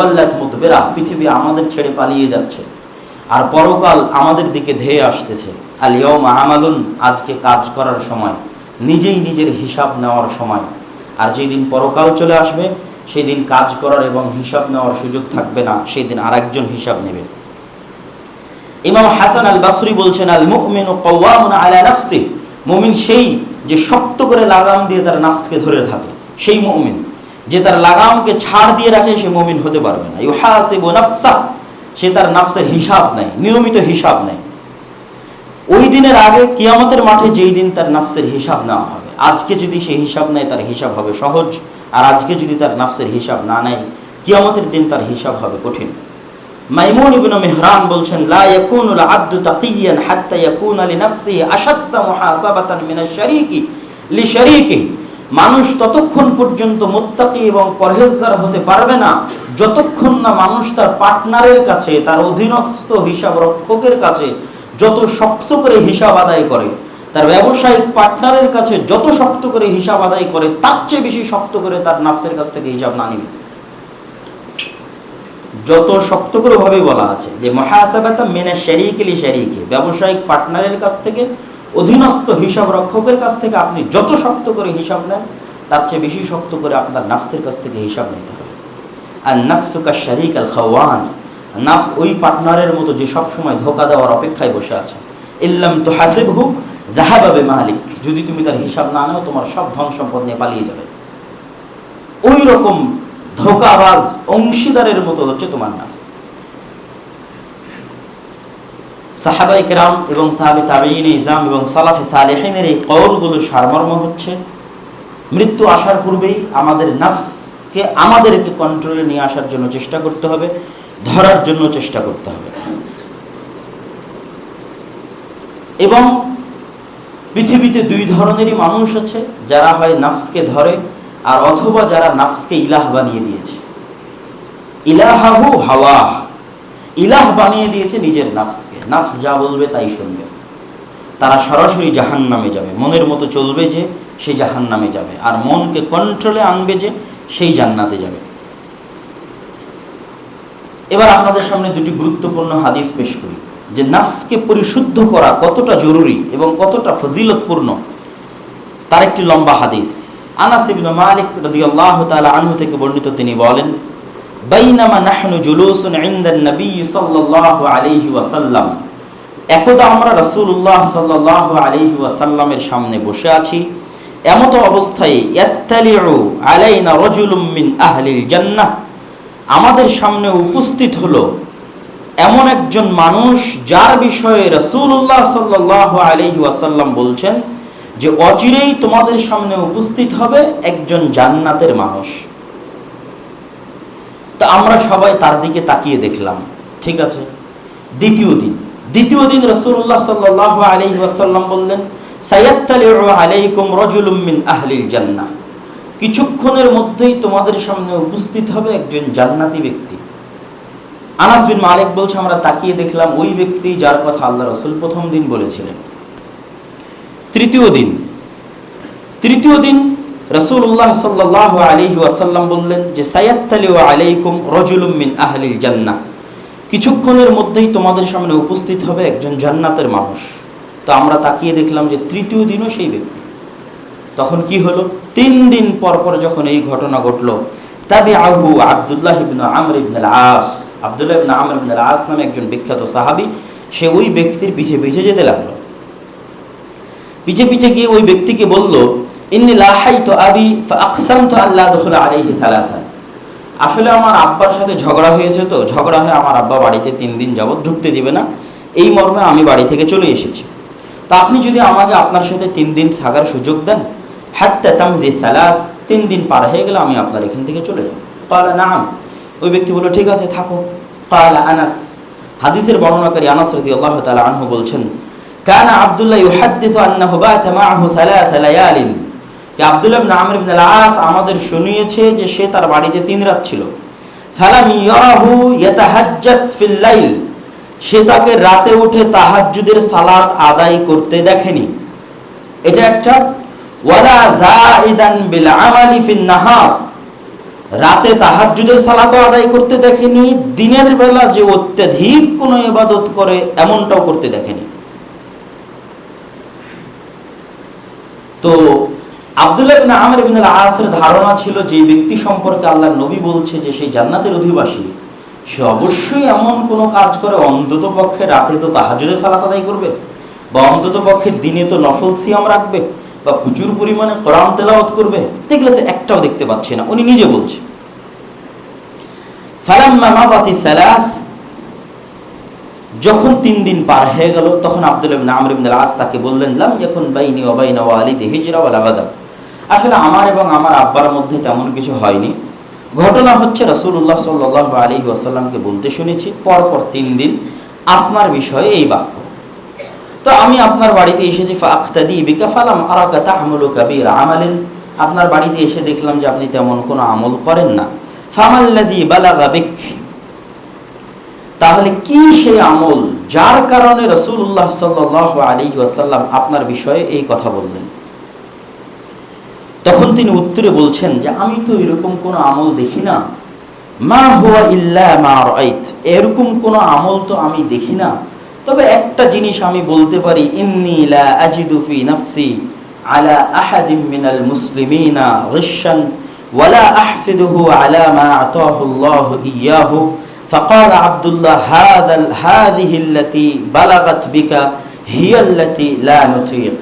ওয়াল্লাত মুদবিরা পৃথিবী আমাদের ছেড়ে পালিয়ে যাচ্ছে আর পরকাল আমাদের দিকে ধেয়ে আসতেছে। আল ইয়াউমা আমালুন, আজকে কাজ করার সময়, নিজেই নিজের হিসাব নেওয়ার সময়। আর যেই দিন পরকাল চলে আসবে, সেই দিন কাজ করার এবং হিসাব নেওয়ার সুযোগ থাকবে না, সেই দিন আরেকজন হিসাব নেবে। ইমাম হাসান আল বাসরি বলছেন আল মুমিনু কওয়ামুন আলা নাফসি মুমিন সেই যে শক্ত করে লাগাম দিয়ে তার নাফসকে ধরে থাকে, সেই মুমিন। যে তার লাগামকে ছাড় দিয়ে রাখে, সে মুমিন হতে পারবে না। ইউহাসিবু নাফসা, সে তার নাফসের হিসাব নেয়, নিয়মিত হিসাব নেয়। ওই দিনের আগে, কিয়ামতের মাঠে যেই দিন তার নাফসের হিসাব নেওয়া হবে। আজকে যদি সে হিসাব নেয়, তার হিসাব হবে সহজ। আর আজকে যদি তার নাফসের হিসাব না নেয়, কিয়ামতের দিন তার হিসাব হবে কঠিন। মাইমুন ইবনে মেহরান বলছেন, লা ইয়াকুনুল আবদু তাকিয়ান হাত্তা ইয়াকুনা লিনাফসিহি আশাদ্দা মুহাসাবাতান মিনাশ শারীকি লিশারীকি মানুষ ততক্ষণ পর্যন্ত মুত্তাকি এবং পরহেজগার হতে পারবে না, যতক্ষণ না মানুষ তার পার্টনারের কাছে, তার অধীনস্থ হিসাব রক্ষকের কাছে যত শক্ত করে হিসাব আদায় করে, তার ব্যবসায়িক পার্টনারের কাছে যত শক্ত করে হিসাব আদায় করে, তার চেয়ে বেশি শক্ত করে তার নাফসের কাছ থেকে হিসাব না নিবে। যত শক্ত করে ভাবে বলা আছে যে মহাসাবাতা মেনে শারিকিলি শারিকে ব্যবসায়িক পার্টনারের কাছ থেকে অধীনস্থ হিসাব রক্ষকের কাছ থেকে আপনি যত শক্ত করে হিসাব নেন, তার চেয়ে বেশি শক্ত করে আপনার নাফসের কাছ থেকে হিসাব নিতে হবে। আর নাফসুকা শারিক আল খাওয়ান। নাফস ওই পার্টনারের মতো যে সবসময় ধোকা দেওয়ার অপেক্ষায় বসে আছে। ইল্লাম তো হাসিব হু জাহাবাবে মালিক যদি তুমি তার হিসাব না নাও, তোমার সব ধন সম্পদ নিয়ে পালিয়ে যাবে। ওই রকম ধোকাবাজ অংশীদারের মতো হচ্ছে তোমার নাফস। সাহাবাই কেরাম এবং তাবে তাবেইন, ইজাম এবং সালাফে সালেহিনের এই কৌলগুলোর সারমর্ম হচ্ছে, মৃত্যু আসার পূর্বেই আমাদের নাফসকে, আমাদেরকে কন্ট্রোলে নিয়ে আসার জন্য চেষ্টা করতে হবে, ধরার জন্য চেষ্টা করতে হবে। এবং পৃথিবীতে দুই ধরনেরই মানুষ আছে, যারা হয় নাফসকে ধরে আর অথবা যারা নাফসকে ইলাহ বানিয়ে দিয়েছে। ইলাহাহু হাওয়া ইলাহ বানিয়ে দিয়েছে নিজের নাফসকে। নাফস যা বলবে তাই শুনবে। তারা সরাসরি জাহান নামে যাবে। মনের মতো চলবে যে সে জাহান নামে যাবে। আর মনকে কন্ট্রোলে আনবে যে সেই জান্নাতে যাবে। এবার আপনাদের সামনে দুটি গুরুত্বপূর্ণ হাদিস পেশ করি। যে নাফসকে পরিশুদ্ধ করা কতটা জরুরি এবং কতটা ফজিলতপূর্ণ, তার একটি লম্বা হাদিস। আনাস ইবনে মালিক রাদিয়াল্লাহু তাআলা আনহু থেকে বর্ণিত তিনি বলেন বাইনামা নাহনু জুলুসুন ইনদান নবী সাল্লাল্লাহু আলাইহি ওয়াসাল্লাম। একদা আমরা রাসূলুল্লাহ সাল্লাল্লাহু আলাইহি ওয়াসাল্লামের সামনে বসে আছি। এমত অবস্থায়, ইয়াত্তালিউ আলাইনা রাজুলুম মিন আহলিল জান্নাহ। আমাদের সামনে উপস্থিত হলো এমন একজন মানুষ যার বিষয়ে রাসূলুল্লাহ সাল্লাল্লাহু আলাইহি ওয়াসাল্লাম বলছেন যে, অচিরেই তোমাদের সামনে উপস্থিত হবে একজন জান্নাতের মানুষ। তা আমরা সবাই তার দিকে তাকিয়ে দেখলাম, ঠিক আছে? দ্বিতীয় দিন দ্বিতীয় দিন রসুল্লাহ সাল্লাহ আলহি ওয়াসাল্লাম বললেন আলাইকুম রজুলুম মিন আহলিল জান্নাহ। কিছুক্ষণের মধ্যেই তোমাদের সামনে উপস্থিত হবে একজন জান্নাতি ব্যক্তি। আনাস বিন মালিক বলছে, আমরা তাকিয়ে দেখলাম ওই ব্যক্তি যার কথা আল্লাহ রসুল প্রথম দিন বলেছিলেন। তৃতীয় দিন তৃতীয় দিন রসুল্লাহ সাল্লাহ আলহি ওয়াসাল্লাম বললেন যে সায়াত্তালি আলাইকুম রজুলুম মিন আহলিল জান্নাহ। কিছুক্ষণের মধ্যেই তোমাদের সামনে উপস্থিত হবে একজন জান্নাতের মানুষ। তো আমরা তাকিয়ে দেখলাম যে, তৃতীয় দিনও সেই ব্যক্তি। তখন কি হলো? তিন দিন পর পর যখন এই ঘটনা ঘটলো তবে আহু আবদুল্লাহ ইবন আমর ইবনুল আস আবদুল্লাহ ইবন আমর ইবনুল আস নামে একজন বিখ্যাত সাহাবি, সে ওই ব্যক্তির পিছে পিছে যেতে লাগল। পিছে পিছে গিয়ে ওই ব্যক্তিকে বলল ইন্নি লাহাই তো আবি আকসাম তো আল্লাহ দখল আলাইহি থালাথান আসলে আমার আব্বার সাথে ঝগড়া হয়েছে তো, ঝগড়া হয়ে আমার আব্বা বাড়িতে তিন দিন যাবৎ ঢুকতে দিবে না। এই মর্মে আমি বাড়ি থেকে চলে এসেছি। তা আপনি যদি আমাকে আপনার সাথে তিন দিন থাকার সুযোগ দেন, হাত্তা তামদি সালাস, তিন দিন পার হয়ে গেলে আমি আপনার এখান থেকে চলে যাব। কালা নাম। ওই ব্যক্তি বলল, ঠিক আছে, থাকো। কালা আনাস। হাদিসের বর্ণনাকারী আনাস রদি আল্লাহ তালা আনহু বলছেন, কানা আবদুল্লাহ ইউহাদ্দিসু আন্নাহু বাতা মাআহু সালাসা লায়ালিন। যে আবদুল্লাহ আমর আস আমাদের শুনিয়েছে যে সে তার বাড়িতে তিন রাত ছিল। ফালাম ইয়ারাহু ইয়াতাহাজ্জাত ফিল লাইল। সে তাকে রাতে উঠে তাহাজ্জুদের সালাত আদায় করতে দেখেনি। এটা একটা ওয়ালা বিল আমালি ফিন নাহার। রাতে তাহাজ্জুদের আদায় করতে দেখেনি, দিনের বেলা যে অত্যাধিক কোনো ইবাদত করে এমনটাও করতে দেখেনি। তো আব্দুল্লাহ ইবনে আমর ইবনে আসের ধারণা ছিল যে ব্যক্তি সম্পর্কে আল্লাহ নবী বলছে যে সেই জান্নাতের অধিবাসী, সে অবশ্যই এমন কোনো কাজ করে, অন্তত পক্ষে রাতে তো তাহাজুদের সালাত আদায় করবে, বা অন্তত পক্ষে দিনে তো নফল সিয়াম রাখবে, বা প্রচুর পরিমাণে কোরআন তেলাওয়াত করবে। দেখলে তো একটাও দেখতে পাচ্ছি না, উনি নিজে বলছে। যখন তিন দিন পার হয়ে গেল, তখন আব্দুল আমর ইবনে আস তাকে বললেন, লাম ইয়াকুন বাইনি ওয়া বাইনা ওয়ালিদি হিজরা গাদাব। আসলে আমার এবং আমার আব্বার মধ্যে তেমন কিছু হয়নি। ঘটনা হচ্ছে, রাসূলুল্লাহ সাল্লাল্লাহু আলাইহি ওয়াসাল্লামকে বলতে শুনেছি, পরপর তিন দিন আপনার বিষয়ে এই বাক্য। তো আমি আপনার বাড়িতে এসেছি ফাক্তাদি বিকা ফালাম আরাকা তাহমুলু কাবীর আমালিন। আপনার বাড়িতে এসে দেখলাম যে আপনি তেমন কোনো আমল করেন না। ফামাল্লাযী বালাগা বিক। তাহলে কি সেই আমল যার কারণে রসুল্লাহ সাল্লাহ আলী ওয়াসাল্লাম আপনার বিষয়ে এই কথা বললেন? তখন তিনি উত্তরে বলছেন যে আমি তো এরকম কোনো আমল দেখি না মা হুয়া ইল্লা মা রাইত এরকম কোনো আমল তো আমি দেখি না তবে একটা জিনিস আমি বলতে পারি ইন্নি লা আজিদু ফি নাফসি আলা আহাদিম মিনাল মুসলিমিনা গিশান ওয়ালা আহসিদুহু আলা মা আতাহু আল্লাহু ইয়াহু فقال عبد الله هذا هذه التي بلغت بك هي التي لا نطيق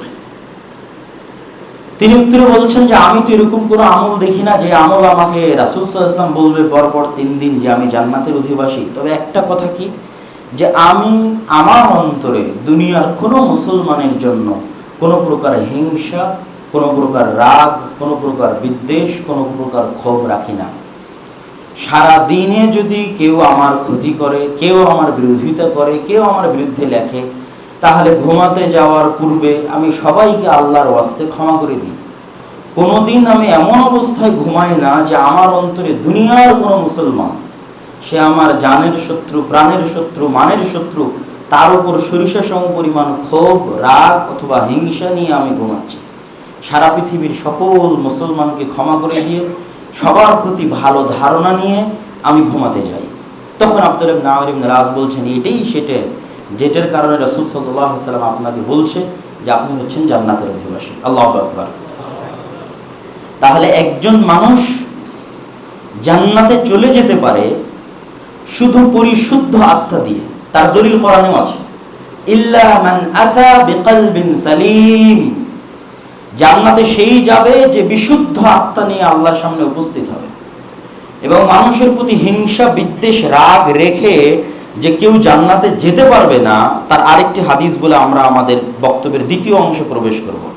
তিনি উত্তরে বলছেন যে, আমি তো এরকম কোনো আমল দেখি না যে আমল আমাকে রাসুল সাল্লাম বলবে পরপর তিন দিন যে আমি জান্নাতের অধিবাসী। তবে একটা কথা কি? যে আমি আমার অন্তরে দুনিয়ার কোনো মুসলমানের জন্য কোনো প্রকার হিংসা, কোনো প্রকার রাগ, কোনো প্রকার বিদ্বেষ, কোনো প্রকার ক্ষোভ রাখি না। সারা দিনে যদি কেউ আমার ক্ষতি করে, কেউ আমার বিরোধিতা করে, কেউ আমার বিরুদ্ধে লেখে তাহলে ঘুমাতে যাওয়ার পূর্বে আমি সবাইকে আল্লাহর ওয়াস্তে ক্ষমা করে দিই। কোনোদিন আমি এমন অবস্থায় ঘুমাই না যে আমার অন্তরে দুনিয়ার কোনো মুসলমান, সে আমার জানের শত্রু, প্রাণের শত্রু, মানের শত্রু, তার উপর সরিষা সম পরিমাণ ক্ষোভ, রাগ অথবা হিংসা নিয়ে আমি ঘুমাচ্ছি। সারা পৃথিবীর সকল মুসলমানকে ক্ষমা করে দিয়ে, সবার প্রতি ভালো ধারণা নিয়ে আমি ঘুমাতে যাই। তখন আব্দুল আমর রাজ বলছেন, এটাই সেটা। যেটার কারণে রাসূল আলাইহি সাল্লাম আপনাকে বলছে যে আপনি হচ্ছেন জান্নাতের অধিবাসী। আল্লাহু আকবার। তাহলে একজন মানুষ জান্নাতে চলে যেতে পারে শুধু পরিশুদ্ধ আত্মা দিয়ে। তার দলিল কোরআনেও আছে। জান্নাতে সেই যাবে যে বিশুদ্ধ আত্মা নিয়ে আল্লাহর সামনে উপস্থিত হবে। এবং মানুষের প্রতি হিংসা, বিদ্বেষ, রাগ রেখে যে কেউ জান্নাতে যেতে পারবে না, তার আরেকটি হাদিস বলে আমরা আমাদের বক্তব্যের দ্বিতীয় অংশে প্রবেশ করব।